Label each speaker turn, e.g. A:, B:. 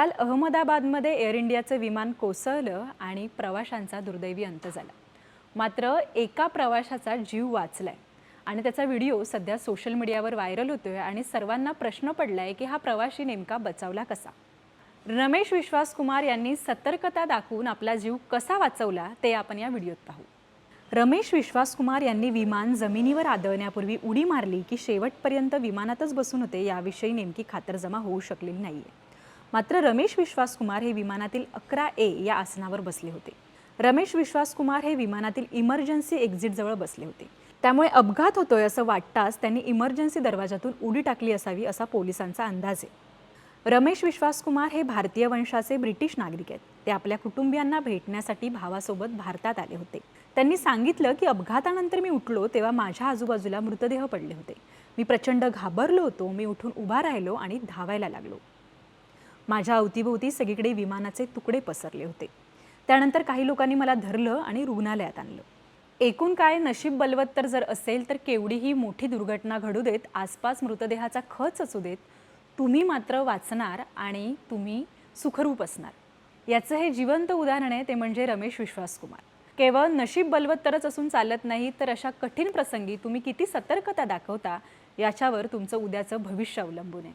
A: काल अहमदाबादमध्ये एअर इंडियाचं विमान कोसळलं आणि प्रवाशांचा दुर्दैवी अंत झाला. मात्र एका प्रवाशाचा जीव वाचलाय. आणि त्याचा व्हिडिओ सध्या सोशल मीडियावर व्हायरल होतोय आणि सर्वांना प्रश्न पडलाय की हा प्रवाशी नेमका बचावला कसा? रमेश विश्वास कुमार यांनी सतर्कता दाखवून आपला जीव कसा वाचवला ते आपण या व्हिडिओत पाहू. रमेश विश्वास कुमार यांनी विमान जमिनीवर आदळण्यापूर्वी उडी मारली की शेवटपर्यंत विमानातच बसून होते याविषयी नेमकी खातरजमा होऊ शकलेली नाही आहे मात्र रमेश विश्वासकुमार हे विमानातील अकरा ए या आसनावर बसले होते. रमेश विश्वासकुमार हे विमानातील इमर्जन्सी एक्झिटजवळ बसले होते. त्यामुळे अपघात होतोय असं वाटताच त्यांनी इमर्जन्सी दरवाजातून उडी टाकली असावी असा पोलिसांचा अंदाज आहे. रमेश विश्वासकुमार हे भारतीय वंशाचे ब्रिटिश नागरिक आहेत. ते आपल्या कुटुंबियांना भेटण्यासाठी भावासोबत भारतात आले होते. त्यांनी सांगितलं की अपघातानंतर मी उठलो तेव्हा माझ्या आजूबाजूला मृतदेह पडले होते. मी प्रचंड घाबरलो होतो. मी उठून उभा राहिलो आणि धावायला लागलो. माझ्या अवतीभोवती सगळीकडे विमानाचे तुकडे पसरले होते. त्यानंतर काही लोकांनी मला धरलं आणि रुग्णालयात आणलं. एकूण काय नशीब बलवत्तर जर असेल तर केवढीही मोठी दुर्घटना घडू देत आसपास मृतदेहाचा खच असू देत तुम्ही मात्र वाचणार आणि तुम्ही सुखरूप असणार. याचं हे जिवंत उदाहरण आहे ते म्हणजे रमेश विश्वासकुमार. केवळ नशीब बलवत्तरच असून चालत नाही तर अशा कठीण प्रसंगी तुम्ही किती सतर्कता दाखवता याच्यावर तुमचं उद्याचं भविष्य अवलंबून आहे.